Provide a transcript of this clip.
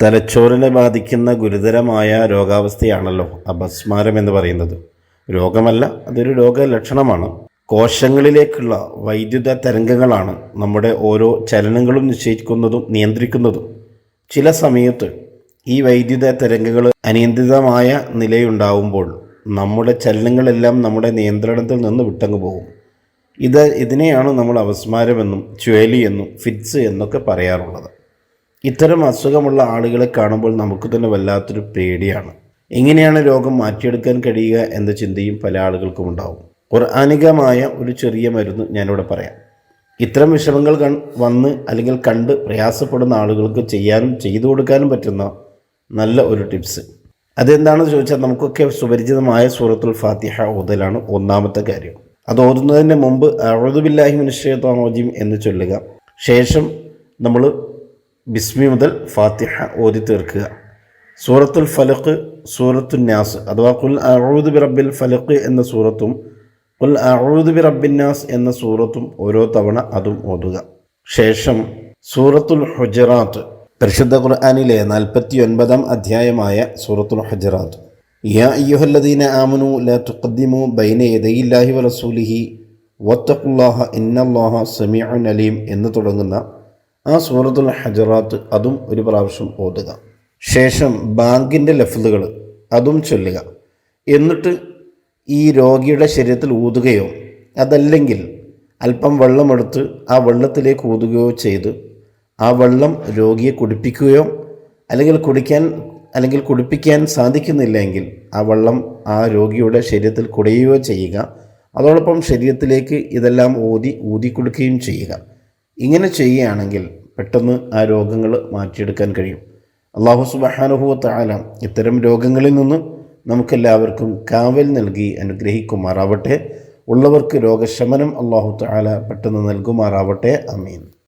തലച്ചോറിനെ ബാധിക്കുന്ന ഗുരുതരമായ രോഗാവസ്ഥയാണല്ലോ അപസ്മാരം എന്ന് പറയുന്നത്. രോഗമല്ല അതൊരു രോഗലക്ഷണമാണ്. കോശങ്ങളിലേക്കുള്ള വൈദ്യുത തരംഗങ്ങളാണ് നമ്മുടെ ഓരോ ചലനങ്ങളും നിശ്ചയിക്കുന്നതും നിയന്ത്രിക്കുന്നതും. ചില സമയത്ത് ഈ വൈദ്യുത തരംഗങ്ങൾ അനിയന്ത്രിതമായ നിലയുണ്ടാവുമ്പോൾ നമ്മുടെ ചലനങ്ങളെല്ലാം നമ്മുടെ നിയന്ത്രണത്തിൽ നിന്ന് വിട്ടങ്ങ് പോകും. ഇത് ഇതിനെയാണ് നമ്മൾ അപസ്മാരമെന്നും ചുഴലി എന്നും ഫിറ്റ്സ് എന്നൊക്കെ പറയാറുള്ളത്. ഇത്തരം അസുഖമുള്ള ആളുകളെ കാണുമ്പോൾ നമുക്ക് തന്നെ വല്ലാത്തൊരു പേടിയാണ്. എങ്ങനെയാണ് രോഗം മാറ്റിയെടുക്കാൻ കഴിയുക എന്ന ചിന്തയും പല ആളുകൾക്കും ഉണ്ടാവും. ഖുർആാനികമായ ഒരു ചെറിയ മരുന്ന് ഞാനിവിടെ പറയാം. ഇത്തരം വിഷമങ്ങൾ കൺ വന്ന് അല്ലെങ്കിൽ കണ്ട് പ്രയാസപ്പെടുന്ന ആളുകൾക്ക് ചെയ്യാനും ചെയ്തു കൊടുക്കാനും പറ്റുന്ന നല്ല ഒരു ടിപ്സ്. അതെന്താണെന്ന് ചോദിച്ചാൽ നമുക്കൊക്കെ സുപരിചിതമായ സൂറത്തുൽ ഫാത്തിഹ ഓതലാണ് ഒന്നാമത്തെ കാര്യം. അത് ഓതുന്നതിന് മുമ്പ് അഴുതുബില്ലാഹി മനുഷ്യത്വാമോജിം എന്ന് ചൊല്ലുക. ശേഷം നമ്മൾ ബിസ്മി മുതൽ ഫാത്തിഹ ഓതി തീർക്കുക. സൂറത്തുൽ ഫലഖ് സൂറത്തുൽ നാസ് അഥവാ കുൽ അഴുദ് ബി റബ്ബിൽ ഫലഖ് എന്ന സൂറത്തും കുൽ അഴുദ് ബി റബ്ബിൻ നാസ് എന്ന സൂറത്തും ഓരോ തവണ അതും ഓതുക. ശേഷം സൂറത്തുൽ ഹുജറാത്ത് പരിശുദ്ധ ഖുർആാനിലെ നാൽപ്പത്തി ഒൻപതാം അധ്യായമായ സൂറത്തുൽ ഹുജറാത്ത്. യാ അയ്യുഹല്ലദീന ആമനു ലാ തുഖദ്ദിമു ബൈന യദയില്ലാഹി വറസൂലിഹി വത്തഖുല്ലാഹ ഇന്നല്ലാഹ സമീഉൻ അലീം എന്ന് തുടങ്ങുന്ന ആ സൂറത്തുൽ ഹജറാത്ത് അതും ഒരു പ്രാവശ്യം ഓതുക. ശേഷം ബാങ്കിന്റെ ലഫ്ലുകൾ അതും ചൊല്ലുക. എന്നിട്ട് ഈ രോഗിയുടെ ശരീരത്തിൽ ഊതുകയോ അതല്ലെങ്കിൽ അല്പം വെള്ളമെടുത്ത് ആ വെള്ളത്തിലേക്ക് ഊതുകയോ ചെയ്ത് ആ വെള്ളം രോഗിയെ കുടിപ്പിക്കുകയോ അല്ലെങ്കിൽ കുടിക്കാൻ അല്ലെങ്കിൽ കുടിപ്പിക്കാൻ സാധിക്കുന്നില്ലെങ്കിൽ ആ വെള്ളം ആ രോഗിയുടെ ശരീരത്തിൽ കുടയുകയോ ചെയ്യുക. അതോടൊപ്പം ശരീരത്തിലേക്ക് ഇതെല്ലാം ഊതി ഊതി കൊടുക്കുകയും ചെയ്യുക. ഇങ്ങനെ ചെയ്യുകയാണെങ്കിൽ പെട്ടെന്ന് ആ രോഗങ്ങൾ മാറ്റിയെടുക്കാൻ കഴിയും. അള്ളാഹു സുബഹാനുഭവത്ത ആല ഇത്തരം രോഗങ്ങളിൽ നിന്ന് നമുക്കെല്ലാവർക്കും കാവൽ നൽകി അനുഗ്രഹിക്കുമാറാവട്ടെ. ഉള്ളവർക്ക് രോഗശമനം അള്ളാഹു താല പെട്ടെന്ന് നൽകുമാറാവട്ടെ. അമീൻ